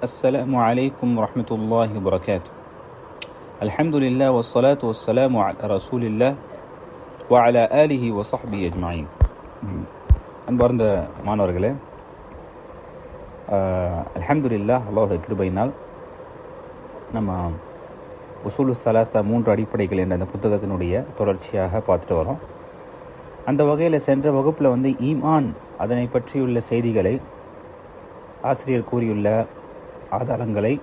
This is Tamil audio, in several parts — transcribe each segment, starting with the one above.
السلام عليكم ورحمة الله وبركاته الحمد لله والصلاة والسلام على رسول الله وعلى آله وصحبه أجمعين அன்பார்ந்த மாணவர்களே அல்ஹம்துலில்லாஹ் அல்லாஹுடைய கிருபையினால் நம்ம உசூலு சலாத்தா மூன்று அடிப்படைகள் என்ற அந்த புத்தகத்தினுடைய தொடர்ச்சியாக பார்த்துட்டு வரோம் அந்த வகையில் சென்ற வகுப்பில் வந்து ஈமான் அதனை பற்றியுள்ள செய்திகளை ஆசிரியர் கூறியுள்ள ஆதாரங்களை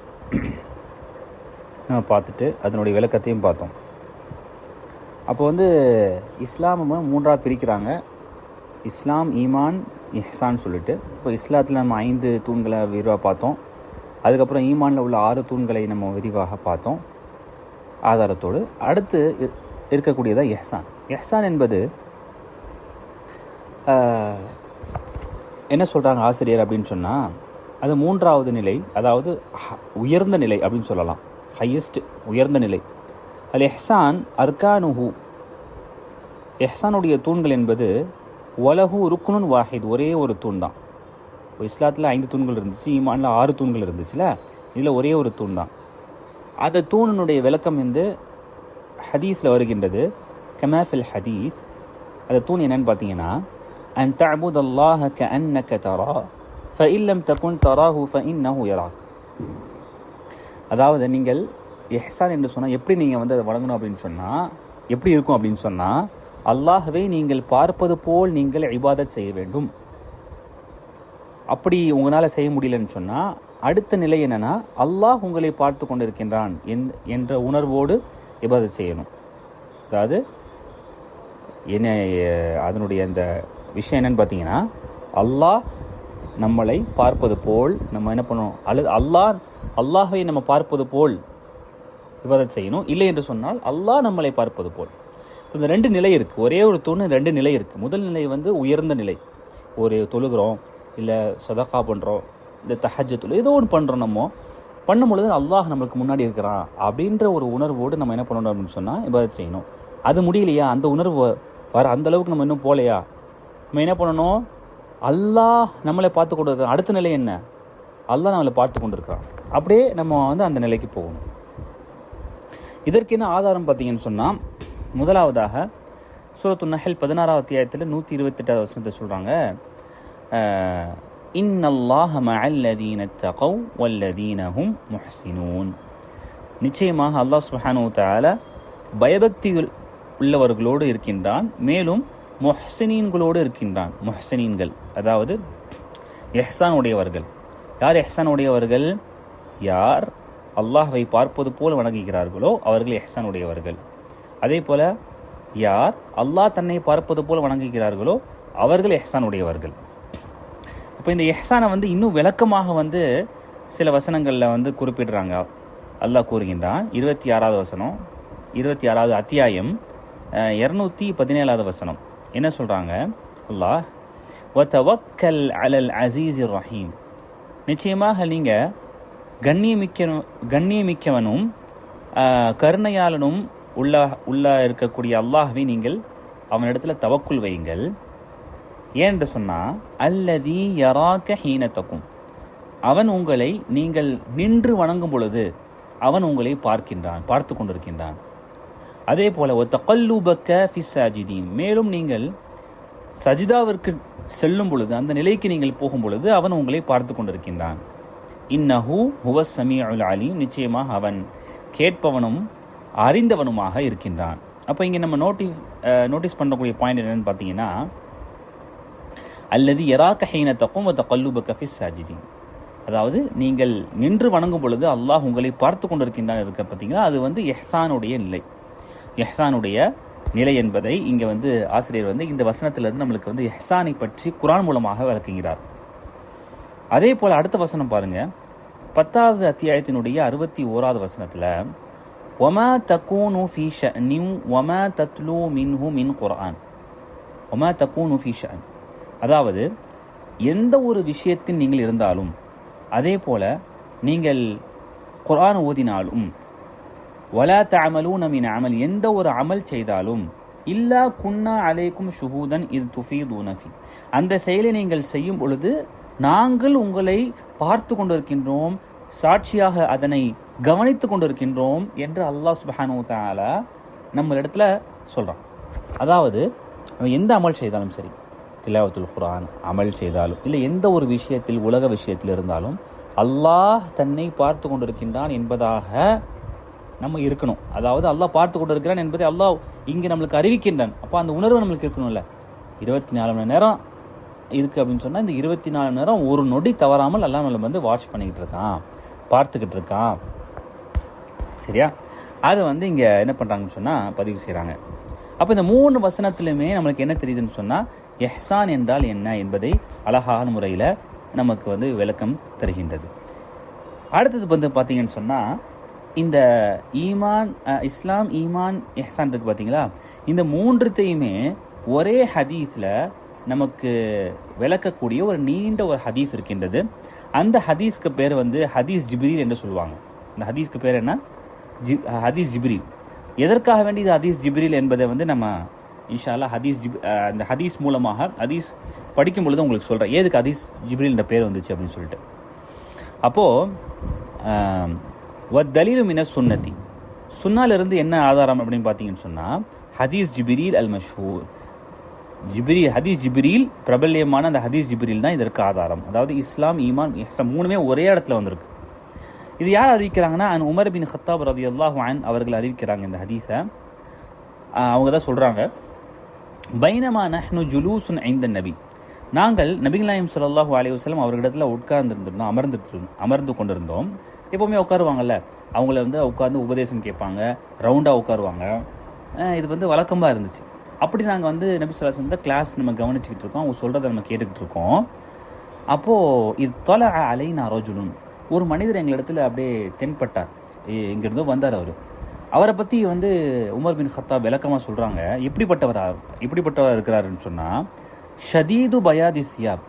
நம்ம பார்த்துட்டு அதனுடைய விளக்கத்தையும் பார்த்தோம். அப்போ வந்து இஸ்லாமை மூன்றாக பிரிக்கிறாங்க. இஸ்லாம் ஈமான் இஹ்சான் சொல்லிட்டு. இப்போ இஸ்லாத்தில் நம்ம ஐந்து தூண்களை விரிவாக பார்த்தோம். அதுக்கப்புறம் ஈமானில் உள்ள ஆறு தூண்களை நம்ம விரிவாக பார்த்தோம். ஆதாரத்தோடு அடுத்து இருக்கக்கூடியதாக எஹ்சான் எஹ்சான் என்பது என்ன சொல்கிறாங்க ஆசிரியர் அப்படின்னு சொன்னால் அது மூன்றாவது நிலை அதாவது ஹ- உயர்ந்த நிலை அப்படின்னு சொல்லலாம். ஹையஸ்ட் உயர்ந்த நிலை. அல் எஹ்சான் அர்கானுஹு. எஹ்சானுடைய தூண்கள் என்பது ஒலகு ருக்குனுன் வாஹித் ஒரே ஒரு தூண் தான். இப்போ இஸ்லாத்தில் ஐந்து தூண்கள் இருந்துச்சு ஈமானில் ஆறு தூண்கள் இருந்துச்சுல இதில் ஒரே ஒரு தூண் தான். அந்த தூணினுடைய விளக்கம் வந்து ஹதீஸில் வருகின்றது. கமாஃபில் ஹதீஸ். அந்த தூண் என்னன்னு பார்த்தீங்கன்னா அன் தஅபுத் அல்லாஹ கஅன்னக தரா. ஃபஇல்லம் தகுன் தராஹு ஃபஇன்னஹு யராக் அதாவது நீங்கள் எஹ்சான் என்று சொன்னால் எப்படி நீங்கள் வந்து அதை வழங்கணும் அப்படின்னு சொன்னால் எப்படி இருக்கும் அப்படின்னு சொன்னால் அல்லாஹவே நீங்கள் பார்ப்பது போல் நீங்கள் இபாதத் செய்ய வேண்டும். அப்படி உங்களால் செய்ய முடியலன்னு சொன்னால் அடுத்த நிலை என்னன்னா அல்லாஹ் உங்களை பார்த்து கொண்டிருக்கின்றான் என்- என்ற உணர்வோடு இபாதத் செய்யணும். அதாவது என்ன அதனுடைய அந்த விஷயம் என்னன்னு பார்த்தீங்கன்னா அல்லாஹ் நம்மளை பார்ப்பது போல் நம்ம என்ன பண்ணணும் அல்லது அல்லாஹ் அல்லாஹை நம்ம பார்ப்பது போல் இபாதத் செய்யணும். இல்லை என்று சொன்னால் அல்லாஹ் நம்மளை பார்ப்பது போல். இந்த ரெண்டு நிலை இருக்குது ஒரே ஒரு தூண் ரெண்டு நிலை இருக்குது முதல் நிலை வந்து உயர்ந்த நிலை. ஒரு தொழுகிறோம் இல்லை சதகா பண்ணுறோம் இந்த தஹஜத்துல ஏதோ ஒன்று பண்ணுறோம் நம்ம. பண்ணும் பொழுது அல்லாஹ் நம்மளுக்கு முன்னாடி இருக்கிறான் அப்படின்ற ஒரு உணர்வோடு நம்ம என்ன பண்ணணும் அப்படின்னு சொன்னால் இபாதத் செய்யணும். அது முடியலையா? அந்த உணர்வு வர அந்த அளவுக்கு நம்ம இன்னும் போகலையா நம்ம என்ன பண்ணணும்? அல்லாஹ் நம்மளை பார்த்து கொண்டு இருக்கிறான் அடுத்த நிலை என்ன? அல்லாஹ் நம்மளை பார்த்து கொண்டு இருக்கிறான் அப்படியே நம்ம வந்து அந்த நிலைக்கு போகணும். இதற்கு என்ன ஆதாரம் பார்த்தீங்கன்னு சொன்னால் முதலாவதாக சூரத்து நஹல் பதினாறாவது அத்தியாயத்தில் நூற்றி இருபத்தெட்டாவது வசனத்தை சொல்கிறாங்க இன்னல்லாஹ மஅல்லதீன தகவ் வல்லதீனஹும் முஹ்சினூன். நிச்சயமாக அல்லாஹ் சுஹானு வ பயபக்தி உள்ளவர்களோடு இருக்கின்றான். மேலும் முஹ்சினீன்களோடு இருக்கின்றான் முஹ்சினீன்கள். அதாவது எஹ்சான் உடையவர்கள் யார் எஹ்சான் உடையவர்கள் யார் அல்லாஹ்வை பார்ப்பது போல் வணங்குகிறார்களோ அவர்கள் எஹ்சான் உடையவர்கள் அதே போல யார் அல்லாஹ் தன்னை பார்ப்பது போல் வணங்குகிறார்களோ அவர்கள் எஹ்சான் உடையவர்கள் இப்போ இந்த எஹ்சானை வந்து இன்னும் விளக்கமாக வந்து சில வசனங்களில் வந்து குறிப்பிடுறாங்க. அல்லாஹ் கூறுகின்றான் இருபத்தி ஆறாவது வசனம் இருபத்தி ஆறாவது அத்தியாயம் இரநூத்தி பதினேழாவது வசனம். என்ன சொல்கிறாங்க அல்லாஹ் வத்தவக்கல் அலல் அசீஸ் ரஹீம். நிச்சயமாக நீங்கள் கண்ணியமிக்க கண்ணியமிக்கவனும் கருணையாளனும் உள்ள உள்ள இருக்கக்கூடிய அல்லாஹ்வை நீங்கள் அவனிடத்தில் தவக்குள் வையுங்கள். ஏன் என்று சொன்னால் அல்லதி யராக்க ஹீனத்தக்கும் அவன் உங்களை நீங்கள் நின்று வணங்கும் பொழுது அவன் உங்களை பார்க்கின்றான் பார்த்து கொண்டிருக்கின்றான். அதே போல ஒத்த கல்லூபக்க ஃபிஸ்ஸாஜிதீன். மேலும் நீங்கள் சஜிதாவிற்கு செல்லும் பொழுது அந்த நிலைக்கு நீங்கள் போகும் பொழுது அவன் உங்களை பார்த்து கொண்டிருக்கின்றான். இன்னஹு ஹுவ சமீஉல் அலீம். நிச்சயமாக அவன் கேட்பவனும் அறிந்தவனுமாக இருக்கின்றான். அப்போ இங்கே நம்ம நோட்டி நோட்டீஸ் பண்ணக்கூடிய பாயிண்ட் என்னன்னு பார்த்தீங்கன்னா அல்லது எராக்க ஹைனத்தக்கும் ஒத்த கல்லுபக்க ஃபிஸ் சாஜிதீன் அதாவது நீங்கள் நின்று வணங்கும் பொழுது அல்லாஹ் உங்களை பார்த்து கொண்டிருக்கின்றான் இருக்க பார்த்தீங்கன்னா அது வந்து எஹ்சானுடைய நிலை. எஹ்சானுடைய நிலை என்பதை இங்கே வந்து ஆசிரியர் வந்து இந்த வசனத்திலிருந்து நம்மளுக்கு வந்து எஹ்சானை பற்றி குரான் மூலமாக விளக்குகிறார். அதே போல் அடுத்த வசனம் பாருங்கள் பத்தாவது அத்தியாயத்தினுடைய அறுபத்தி ஓராவது வசனத்தில் ஒமா தக்கூனு ஃபீ ஷஅனின் ஒமா தத்லூ மின்ஹு மின் குரான் ஒமா தக்கூனு ஃபீ அதாவது எந்த ஒரு விஷயத்தில் நீங்கள் இருந்தாலும் அதே போல் நீங்கள் குரான் ஓதினாலும் வலா தமலூன் மின் அமல் எந்த ஒரு அமல் செய்தாலும் இல்லா குன்னா அலைக்கும் ஷுஹூதன் இது துஃபீதூனஃபி அந்த செயலை நீங்கள் செய்யும் பொழுது நாங்கள் உங்களை பார்த்து கொண்டிருக்கின்றோம் சாட்சியாக அதனை கவனித்து கொண்டிருக்கின்றோம் என்று அல்லாஹ் சுபஹானு தாலா நம்ம இடத்துல சொல்கிறான் அதாவது அவன் எந்த அமல் செய்தாலும் சரி திலாவத்துல் குரான் அமல் செய்தாலும் இல்லை எந்த ஒரு விஷயத்தில் உலக விஷயத்தில் இருந்தாலும் அல்லாஹ் தன்னை பார்த்து கொண்டிருக்கின்றான் என்பதாக நம்ம இருக்கணும். அதாவது அல்லாஹ் பார்த்து கொண்டிருக்கிறான் என்பதை அல்லாஹ் இங்கே நம்மளுக்கு அறிவிக்கின்றான். அப்போ அந்த உணர்வு நம்மளுக்கு இருக்கணும்ல. இருபத்தி நாலு மணி நேரம் இருக்குது அப்படின்னு சொன்னால் இந்த இருபத்தி நாலு மணி நேரம் ஒரு நொடி தவறாமல் அல்லாஹ் நம்மளை வந்து வாட்ச் பண்ணிக்கிட்டு இருக்கான். பார்த்துக்கிட்டு இருக்கான். சரியா? அதை வந்து இங்கே என்ன பண்ணுறாங்கன்னு சொன்னால் பதிவு செய்கிறாங்க அப்போ இந்த மூணு வசனத்துலையுமே நம்மளுக்கு என்ன தெரியுதுன்னு சொன்னால் எஹ்சான் என்றால் என்ன என்பதை அழகான முறையில் நமக்கு வந்து விளக்கம் தருகின்றது. அடுத்தது வந்து பார்த்தீங்கன்னு சொன்னால் இந்த ஈமான் இஸ்லாம் ஈமான் எஹ்சான் இருக்கு பார்த்தீங்களா இந்த மூன்றுத்தையுமே ஒரே ஹதீஸில் நமக்கு விளக்கக்கூடிய ஒரு நீண்ட ஒரு ஹதீஸ் இருக்கின்றது. அந்த ஹதீஸ்க்கு பேர் வந்து ஹதீஸ் ஜிப்ரீல் என்று சொல்லுவாங்க. இந்த ஹதீஸ்க்கு பேர் என்ன? ஜி ஹதீஸ் ஜிப்ரீல். எதற்காக வேண்டி இது ஹதீஸ் ஜிப்ரீல் என்பதை வந்து நம்ம இன்ஷால்லா ஹதீஸ் ஜிப் அந்த ஹதீஸ் மூலமாக ஹதீஸ் படிக்கும் பொழுது உங்களுக்கு சொல்கிறேன் ஏதுக்கு ஹதீஸ் ஜிப்ரீல் என்ற பேர் வந்துச்சு அப்படின்னு சொல்லிட்டு. அப்போது வத்தலீலு மின சுன்னதி சுன்னாலிருந்து என்ன ஆதாரம் அப்படின்னு பார்த்தீங்கன்னு சொன்னால் ஹதீஸ் ஜிபிரீல் அல் மஷூர். ஜிப்ரி ஹதீஸ் ஜிப்ரீல் பிரபல்யமான அந்த ஹதீஸ் ஜிபிரீல் தான் இதற்கு ஆதாரம். அதாவது இஸ்லாம் ஈமான் இஹ்சான் மூணுமே ஒரே இடத்துல வந்திருக்கு. இது யார் அறிவிக்கிறாங்கன்னா அன் உமர் பின் ஹத்தாப் ரதி அல்லாஹ் அவர்கள் அறிவிக்கிறாங்க இந்த ஹதீஸை. அவங்க தான் சொல்கிறாங்க பைனமா நஹ்னு ஜுலூசுன் ஐந்த நபி. நாங்கள் நபிகள் நாயம் ஸல்லல்லாஹு அலி வஸ்லம் அவர்களிடத்தில் உட்கார்ந்துருந்துருந்தோம் அமர்ந்துட்டு அமர்ந்து கொண்டிருந்தோம். எப்போவுமே உட்காருவாங்கல்ல அவங்கள வந்து உட்காந்து உபதேசம் கேட்பாங்க ரவுண்டாக உட்காருவாங்க. இது வந்து வழக்கமாக இருந்துச்சு. அப்படி நாங்கள் வந்து நபி சொல்லாசன் தான் கிளாஸ் நம்ம கவனிச்சுக்கிட்டு இருக்கோம். அவங்க சொல்கிறத நம்ம கேட்டுக்கிட்டு இருக்கோம். அப்போது இது தொலை அலை நான் ரோஜுனும் ஒரு மனிதர் எங்களிடத்துல அப்படியே தென்பட்டார். இங்கேருந்தோ வந்தார் அவர். அவரை பற்றி வந்து உமர் பின் ஹத்தா விளக்கமாக சொல்கிறாங்க எப்படிப்பட்டவரா எப்படிப்பட்டவராக இருக்கிறாருன்னு சொன்னால் ஷதீது பயாதி சியாப்.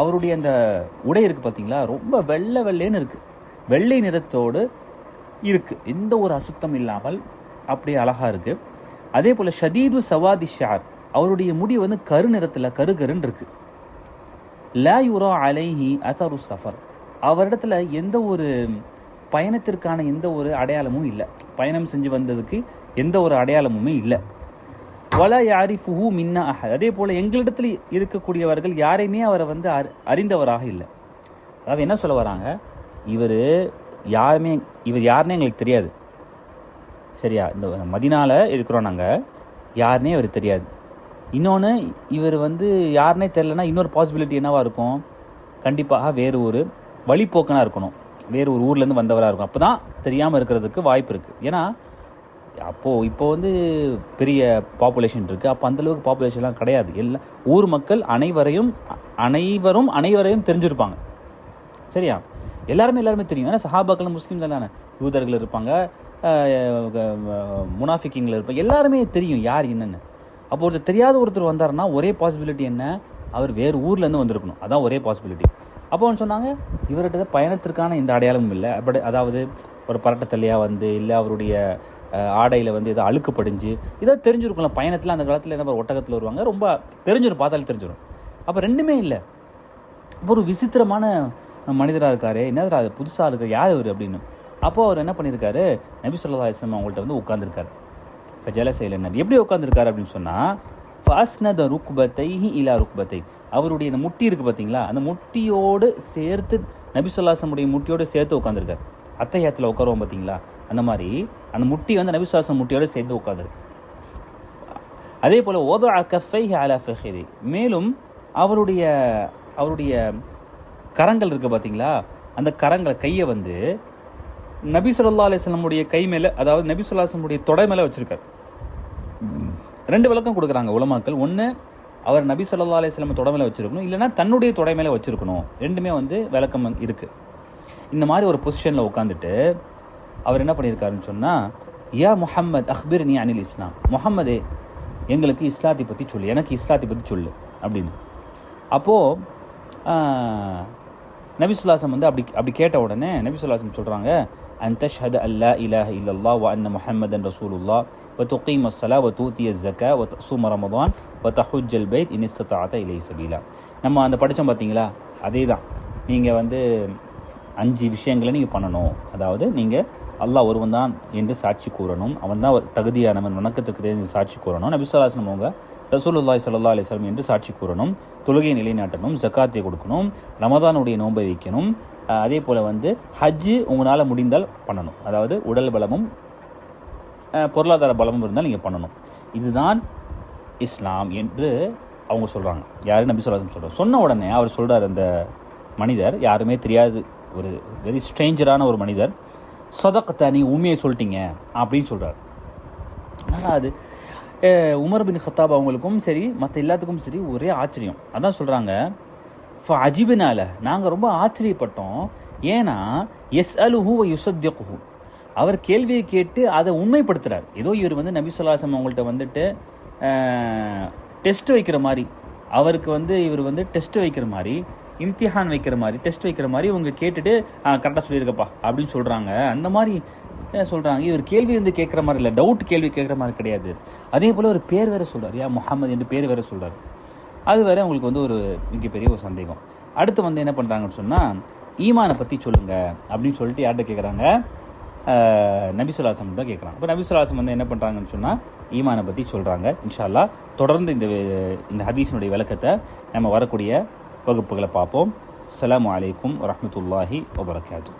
அவருடைய அந்த உடை இருக்குது பார்த்தீங்களா ரொம்ப வெள்ளை வெள்ளைன்னு இருக்குது வெள்ளை நிறத்தோடு இருக்குது எந்த ஒரு அசுத்தம் இல்லாமல் அப்படியே அழகாக இருக்குது அதே போல் ஷதீது சவாதி ஷார் அவருடைய முடி வந்து கரு நிறத்தில் கரு கருன்னு இருக்குது லா யுரா அலைஹி அசரு சஃபர் அவரிடத்துல எந்த ஒரு பயணத்திற்கான எந்த ஒரு அடையாளமும் இல்லை. பயணம் செஞ்சு வந்ததுக்கு எந்த ஒரு அடையாளமுமே இல்லை. வல யாரிஃபுஹு மின்னா அஹத் அதே போல் எங்களிடத்தில் இருக்கக்கூடியவர்கள் யாரையுமே அவரை வந்து அறி அறிந்தவராக இல்லை. அதாவது என்ன சொல்ல வராங்க? இவர் யாருமே இவர் யாருன்னே எங்களுக்கு தெரியாது. சரியா? இந்த மதினால இருக்கிறோம் நாங்கள் யாருன்னே இவர் தெரியாது. இன்னொன்று இவர் வந்து யாருன்னே தெரிலனா இன்னொரு பாசிபிலிட்டி என்னவாக இருக்கும்? கண்டிப்பாக வேறு ஒரு வழிப்போக்கனாக இருக்கணும். வேறு ஒரு ஊர்லேருந்து வந்தவராக இருக்கும் அப்போ தான் தெரியாமல் இருக்கிறதுக்கு வாய்ப்பு இருக்குது ஏன்னா அப்போது இப்போ வந்து பெரிய பாப்புலேஷன் இருக்குது அப்போ அந்தளவுக்கு பாப்புலேஷன்லாம் கிடையாது. எல்லா ஊர் மக்கள் அனைவரையும் அனைவரும் அனைவரையும் தெரிஞ்சிருப்பாங்க. சரியா? எல்லாருமே எல்லாருமே தெரியும். ஏன்னா சஹாபாக்கள் முஸ்லீம் தானே? யூதர்கள் இருப்பாங்க முனாஃபிக்கிங்கில் இருப்பாங்க. எல்லாருமே தெரியும் யார் என்னென்னு. அப்போ ஒருத்தர் தெரியாத ஒருத்தர் வந்தாருன்னா ஒரே பாசிபிலிட்டி என்ன? அவர் வேறு ஊர்லேருந்து வந்திருக்கணும். அதான் ஒரே பாசிபிலிட்டி அப்போ வந்து சொன்னாங்க இவர்கிட்ட பயணத்திற்கான இந்த அடையாளமும் இல்லை. அப்படி அதாவது ஒரு பரட்டத்தள்ளியாக வந்து இல்லை அவருடைய ஆடையில் வந்து ஏதோ அழுக்கு படிஞ்சு ஏதோ தெரிஞ்சிருக்கும்ல பயணத்தில் அந்த காலத்தில் என்ன ஒட்டகத்தில் வருவாங்க. ரொம்ப தெரிஞ்சிடும் பார்த்தாலே தெரிஞ்சிடும் அப்போ ரெண்டுமே இல்லை. ஒரு விசித்திரமான மனிதராக இருக்காரு என்னதுடா அது புதுசாக இருக்கார் யார் இவர் அப்படின்னு. அப்போது அவர் என்ன பண்ணியிருக்காரு நபி சொல்லா இஸ்லாம் அவங்கள்ட்ட வந்து உட்காந்துருக்காரு இப்போ ஜலசையில் நபி எப்படி உட்காந்துருக்காரு அப்படின்னு சொன்னால் ஃபாஸ்னத ருக்பத்தை இலா ருக்பத்தை. அவருடைய இந்த முட்டி இருக்குது பார்த்தீங்களா அந்த முட்டியோடு சேர்த்து நபி சொல்லாசமுடைய முட்டியோடு சேர்த்து உட்காந்துருக்காரு அத்தையாத்தில் உட்காருவோம் பார்த்தீங்களா அந்த மாதிரி அந்த முட்டி வந்து நபி சொல்லாசம் முட்டியோடு சேர்ந்து உட்காந்துருக்கு அதே போல் ஓதோ கஃபை அலா ஃபஹிரி. மேலும் அவருடைய அவருடைய கரங்கள் இருக்குது பார்த்தீங்களா அந்த கரங்களை கையை வந்து நபி சொல்லா அலிஸ்லமுடைய கை மேலே அதாவது நபி சொல்லாஸ்லமுடைய தொடை மேலே வச்சுருக்கார். ரெண்டு விளக்கம் கொடுக்குறாங்க உலமாக்கள். ஒன்று அவர் நபி சொல்லா அலிஸ்லம் தொடை மேலே வச்சுருக்கணும். இல்லைன்னா தன்னுடைய தொடை மேலே வச்சுருக்கணும். ரெண்டுமே வந்து விளக்கம் இருக்குது இந்த மாதிரி ஒரு பொசிஷனில் உட்காந்துட்டு அவர் என்ன பண்ணியிருக்காருன்னு சொன்னால் யா முஹம்மத் அக்பீர் நீ அனில் இஸ்லாம். முஹம்மதே எங்களுக்கு இஸ்லாத்தை பற்றி சொல்லு. எனக்கு இஸ்லாத்தை பற்றி சொல்லு. அப்படின்னு. அப்போது நபிசுல்லாசம் வந்து அப்படி அப்படி கேட்ட உடனே நபிசுல்லாசம் சொல்கிறாங்க அன் தஷ்ஹத் அல்லா இலாஹ இல்லல்லா வ அன்ன முஹம்மதன் ரசூலுல்லா வ தொகை மசாலா வ தூத்திய ஜக்கா வ சும ரமதான் வ தஹுஜல் பைத் இனிஸ்தாத்த இலை சபீலா. நம்ம அந்த படித்தோம் பார்த்தீங்களா அதே தான் நீங்கள் வந்து அஞ்சு விஷயங்களை நீங்கள் பண்ணணும். அதாவது நீங்கள் அல்லாஹ் ஒருவன் தான் என்று சாட்சி கூறணும். அவன் தான் தகுதியானவன் வணக்கத்துக்கு சாட்சி கூறணும். நபிசுல்லாசனம் அவங்க ரசூலுல்லாய் சல்லா அலிஸ்லாம் என்று சாட்சி கூறணும். தொழுகையை நிலைநாட்டணும் ஜக்காத்தை கொடுக்கணும் ரமதானுடைய நோன்பை வைக்கணும். அதே போல் வந்து ஹஜ்ஜு உங்களால் முடிந்தால் பண்ணணும். அதாவது உடல் பலமும் பொருளாதார பலமும் இருந்தால் நீங்கள் பண்ணணும். இதுதான் இஸ்லாம் என்று அவங்க சொல்கிறாங்க யாரு? நபி சொல்லாசம் சொல்கிறார் சொன்ன உடனே அவர் சொல்கிறார் அந்த மனிதர் யாருமே தெரியாது ஒரு வெரி ஸ்ட்ரேஞ்சரான ஒரு மனிதர் சொதக்கத்தை நீ உண்மையை சொல்லிட்டீங்க அப்படின்னு சொல்கிறார் ஆனால் அது உமர் பின் ஹத்தாப் அவங்களுக்கும் சரி மற்ற எல்லாத்துக்கும் சரி ஒரே ஆச்சரியம். அதான் சொல்கிறாங்க அஜிபினால நாங்கள் ரொம்ப ஆச்சரியப்பட்டோம். ஏன்னா எஸ் அலுஹூ யுசத்யகுஹு அவர் கேள்வியை கேட்டு அதை உண்மைப்படுத்துகிறார் ஏதோ இவர் வந்து நபி சொல்லாசம் அவங்கள்ட்ட வந்துட்டு டெஸ்ட் வைக்கிற மாதிரி அவருக்கு வந்து இவர் வந்து டெஸ்ட் வைக்கிற மாதிரி இம்திஹான் வைக்கிற மாதிரி டெஸ்ட் வைக்கிற மாதிரி இவங்க கேட்டுட்டு கரெக்டாக சொல்லியிருக்கப்பா அப்படின்னு சொல்கிறாங்க அந்த மாதிரி சொல்கிறாங்க இவர் கேள்வி வந்து கேட்குற மாதிரி இல்லை டவுட் கேள்வி கேட்குற மாதிரி கிடையாது. அதே போல் ஒரு பேர் வேறு சொல்கிறார் யா முகமது என்று பேர் வேற சொல்கிறார் அது வேற அவங்களுக்கு வந்து ஒரு மிகப்பெரிய ஒரு சந்தேகம். அடுத்து வந்து என்ன பண்ணுறாங்கன்னு சொன்னால் ஈமானை பற்றி சொல்லுங்க அப்படின்னு சொல்லிட்டு யார்கிட்ட கேட்குறாங்க நபிசுலாசம் தான் கேட்குறாங்க இப்போ நபிசுலாசம் வந்து என்ன பண்ணுறாங்கன்னு சொன்னால் ஈமானை பற்றி சொல்கிறாங்க இன்ஷா அல்லாஹ் தொடர்ந்து இந்த இந்த ஹதீஸினுடைய விளக்கத்தை நம்ம வரக்கூடிய வகுப்புகளை பார்ப்போம். அலாம் வலைக்கம் வரமத்துல்லாஹி வபரகாத்து.